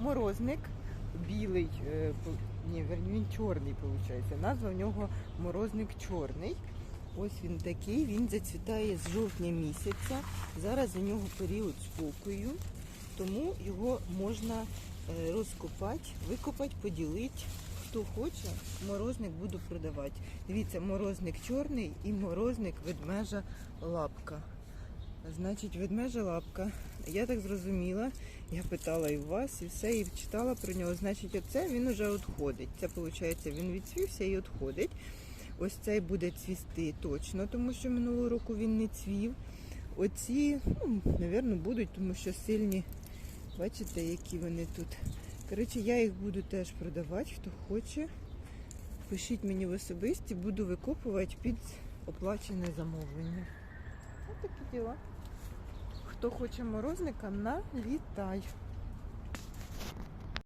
морозник білий, е, ні, він чорний, виходить. Назва в нього морозник чорний. Ось він такий, він зацвітає з жовтня місяця. Зараз у нього період спокою, тому його можна е, розкопати, викопати, поділити. Хто хоче, морозник буду продавати. Дивіться, морозник чорний і морозник ведмежа лапка. Значить, ведмежа лапка. Я так зрозуміла, я питала і вас, і все, і читала про нього. Значить, оце він уже відходить. Це виходить, він відцвівся і відходить. Ось цей буде цвісти точно, тому що минулого року він не цвів. Оці, ну, напевно, будуть, тому що сильні. Бачите, які вони тут. Коротше, я їх буду теж продавати, хто хоче. Пишіть мені в особисті, буду викопувати під оплачене замовлення. Ось такі діла. Хто хоче морозника, налітай.